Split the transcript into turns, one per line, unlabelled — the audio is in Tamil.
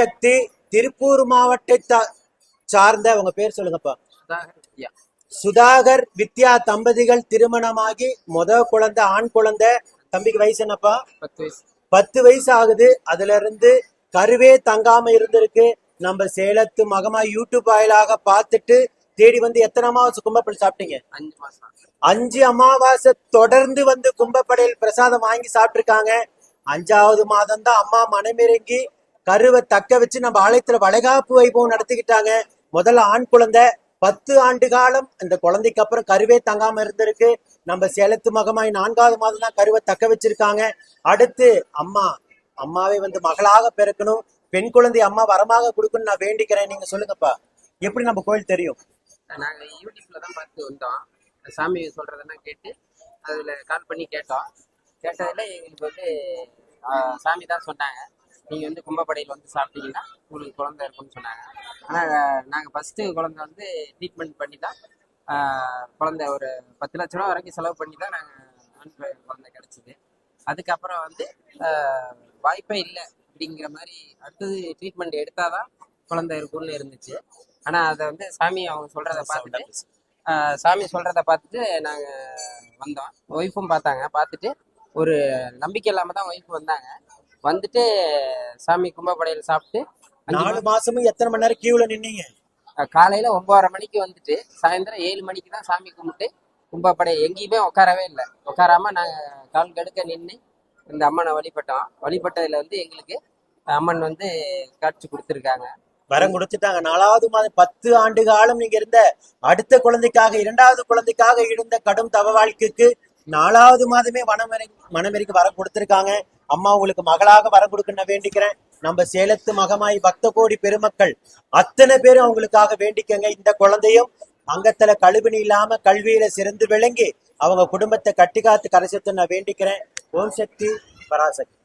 சக்தி திருப்பூர் மாவட்டத்தை சார்ந்த உங்க பேர் சொல்லுங்கப்பா.
சுதாகர் வித்யா.
தம்பதிகள் திருமணமாகி முத குழந்தை ஆண் குழந்தை தம்பிக்கு வயசு என்னப்பா?
பத்து வயசு.
ஆகுது. அதுல இருந்து கருவே தங்காம இருந்திருக்கு. நம்ம சேலத்து மகமா யூடியூப் வாயிலாக பார்த்துட்டு தேடி வந்து எத்தனை அமாவாசை கும்பப்படையில் சாப்பிட்டீங்க?
அஞ்சு
அமாவாசை தொடர்ந்து வந்து கும்பப்படையில் பிரசாதம் வாங்கி சாப்பிட்டிருக்காங்க. அஞ்சாவது மாதம் தான் அம்மா மனமிறங்கி கருவை தக்க வச்சு நம்ம ஆலயத்துல வளைகாப்பு வைபவம் நடத்திக்கிட்டாங்க. முதல்ல ஆண் குழந்தை பத்து ஆண்டு காலம் அந்த குழந்தைக்கு அப்புறம் கருவே தங்காம இருந்திருக்கு. நம்ம சேலத்து மகமாய் நான்காவது மாதம் தான் கருவை தக்க வச்சிருக்காங்க. அடுத்து அம்மா அம்மாவை வந்து மகளாக பிறக்கணும். பெண் குழந்தை அம்மா வரமாக கொடுக்கணும் நான் வேண்டிக்கிறேன். நீங்க சொல்லுங்கப்பா. எப்படி நம்ம கோயில் தெரியும்?
நாங்க யூடியூப்ல தான் பார்த்து வந்தோம். சாமி சொல்றதெல்லாம் கேட்டு அதுல கால் பண்ணி கேட்டோம். கேட்டதுல எங்களுக்கு வந்து சாமி தான் சொன்னாங்க. நீங்க வந்து கும்பப்படையில் வந்து சாப்பிட்டீங்கன்னா உங்களுக்கு குழந்தை இருக்கும்னு சொன்னாங்க. ஆனால் நாங்கள் ஃபஸ்ட்டு குழந்தை வந்து ட்ரீட்மெண்ட் பண்ணி தான் குழந்தை ஒரு பத்து லட்ச ரூபா வரைக்கும் செலவு பண்ணி தான் நாங்கள் ஆண் குழந்தை கிடச்சிது. அதுக்கப்புறம் வந்து வாய்ப்பே இல்லை அப்படிங்கிற மாதிரி அடுத்தது ட்ரீட்மெண்ட் எடுத்தால் தான் குழந்தை இருக்கும்னு இருந்துச்சு. ஆனால் அதை வந்து சாமி அவங்க சொல்கிறத பார்த்துட்டு சாமி சொல்கிறத பார்த்துட்டு நாங்கள் வந்தோம். ஒய்ஃபும் பார்த்தாங்க. பார்த்துட்டு ஒரு நம்பிக்கை இல்லாமல் தான் ஒய்ஃப் வந்தாங்க. வந்துட்டு சாமி கும்பப்படையில் சாப்பிட்டு
நாலு மாசமும் எத்தனை மணி நேரம் கியூல நின்னீங்க?
காலையில ஒன்பதரை மணிக்கு வந்துட்டு சாயந்தரம் ஏழு மணிக்கு தான் சாமி கும்பிட்டு கும்பப்படை எங்கேயுமே உட்காரவே இல்லை. உட்காராம நாங்க கால் கடுக்க நின்று இந்த அம்மனை வழிபட்டோம். வழிபட்டதுல வந்து எங்களுக்கு அம்மன் வந்து காட்சி கொடுத்துருக்காங்க.
வரம் கொடுத்துட்டாங்க. நாலாவது மாதம் பத்து ஆண்டு காலம் நீங்க இருந்த அடுத்த குழந்தைக்காக இரண்டாவது குழந்தைக்காக இருந்த கடும் தவ வாழ்க்கைக்கு நாலாவது மாதமே வனமெறி மனமெறிக்கு வரம் கொடுத்திருக்காங்க. அம்மா உங்களுக்கு மகளாக வரம் கொடுக்க நான் வேண்டிக்கிறேன். நம்ம சேலத்து மகமாய் பக்த கோடி பெருமக்கள் அத்தனை பேரும் அவங்களுக்காக வேண்டிக்கங்க. இந்த குழந்தையும் அங்கத்துல கழுவினி இல்லாம கல்வியில சிறந்து விளங்கி அவங்க குடும்பத்தை கட்டி காத்து கரைசத்து நான் வேண்டிக்கிறேன். ஓம் சக்தி பராசக்தி.